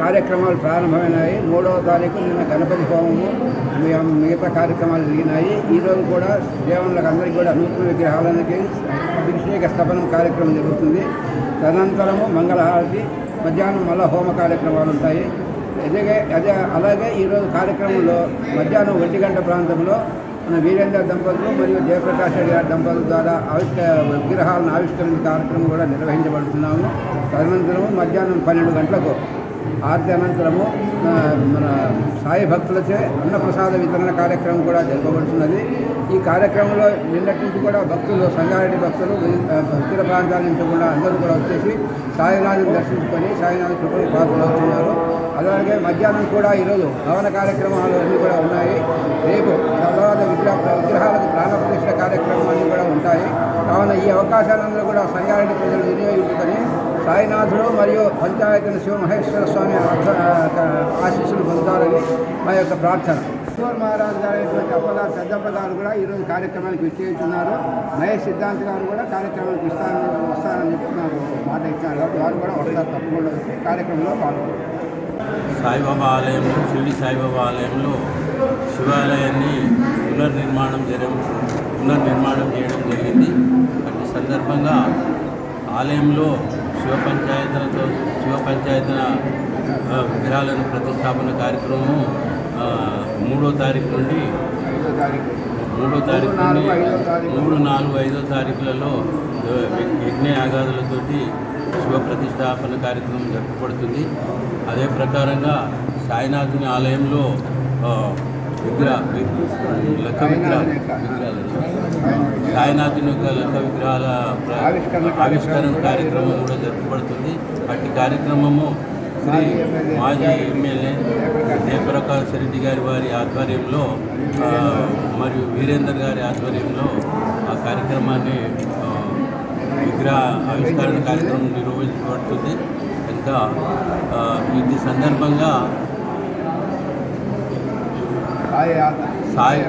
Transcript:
కార్యక్రమాలు ప్రారంభమైనాయి. మూడవ తారీఖు నిన్న గణపతి హోమము మిగతా కార్యక్రమాలు జరిగినాయి. ఈరోజు కూడా దేవుళ్ళకి అందరికీ కూడా నూతన విగ్రహాలకి అభిషేక స్థపనం కార్యక్రమం జరుగుతుంది. తదనంతరము మంగళహారతి మధ్యాహ్నం మళ్ళా హోమ కార్యక్రమాలు ఉంటాయి. అదే అదే అలాగే ఈరోజు కార్యక్రమంలో మధ్యాహ్నం ఒంటి గంట ప్రాంతంలో మన వీరేంద్ర దంపతులు మరియు జయప్రకాష్ రెడ్డి గారి దంపతుల ద్వారా ఆవిష్క విగ్రహాలను ఆవిష్కరణ కార్యక్రమం కూడా నిర్వహించబడుతున్నాము. తదనంతరం మధ్యాహ్నం పన్నెండు గంటలకు ఆరతి అనంతరము మన సాయి భక్తులచే అన్నప్రసాద వితరణ కార్యక్రమం కూడా జరపబడుతున్నది ఈ కార్యక్రమంలో నిన్నటి నుంచి కూడా భక్తులు సంగారెడ్డి భక్తులు ఇతర ప్రాంతాల నుంచి కూడా అందరూ కూడా వచ్చేసి సాయినాథుని దర్శించుకొని సాయినాథ్ కృపకు పాత్రలవుతున్నారు. అలాగే మధ్యాహ్నం కూడా ఈరోజు భవన కార్యక్రమాలు అన్నీ కూడా ఉన్నాయి. రేపు తర్వాత విగ్రహ విగ్రహాలకు ప్రాణప్రతిష్ఠ కార్యక్రమాలు అన్నీ కూడా ఉంటాయి. కావున ఈ అవకాశాలందరూ కూడా సంగారెడ్డి ప్రజలు వినియోగించుకొని సాయినాథుడు మరియు పంచాయతీ శివ మహేశ్వర స్వామి ఆశీస్సులు పొందుతారని మా యొక్క ప్రార్థన. కిషోర్ మహారాజు గారు అయినటువంటి అప్పగా పెద్దప్ప గారు కూడా ఈరోజు కార్యక్రమానికి విచ్చేస్తున్నారు. మహేష్ సిద్ధాంత్ గారు కూడా కార్యక్రమానికి ఇస్తారని వస్తారని నాకు మాట ఇచ్చారు. కాబట్టి వారు కూడా వస్తారు తప్పకుండా వచ్చి కార్యక్రమంలో పాల్గొన్నారు సాయిబాబా ఆలయంలో షిరిడి సాయిబాబా ఆలయంలో శివాలయాన్ని పునర్నిర్మాణం చేయడం పునర్నిర్మాణం చేయడం జరిగింది. అటు సందర్భంగా ఆలయంలో శివ పంచాయతీలతో శివ పంచాయతీల విగ్రహాలను ప్రతిష్టాపన కార్యక్రమం మూడో తారీఖు నుండి మూడో తారీఖు నుండి మూడు నాలుగు ఐదో తారీఖులలో యజ్ఞ యాగాదులతోటి శివ ప్రతిష్టాపన కార్యక్రమం జరపబడుతుంది అదే ప్రకారంగా సాయినాథుని ఆలయంలో విగ్రహ వి- లెక్క విగ్రహాలు సాయినాథుని యొక్క లెక్క విగ్రహాల ఆవిష్కరణ కార్యక్రమం కూడా జరుపబడుతుంది. అట్టి కార్యక్రమము శ్రీ మాజీ ఎమ్మెల్యే జయప్రకాష్ రెడ్డి గారి వారి ఆధ్వర్యంలో మరియు వీరేందర్ గారి ఆధ్వర్యంలో ఆ కార్యక్రమాన్ని విగ్రహ ఆవిష్కరణ కార్యక్రమం నిర్వహించబడుతుంది. ఇంకా ఇది సందర్భంగా సాయి యాత్ర సాయి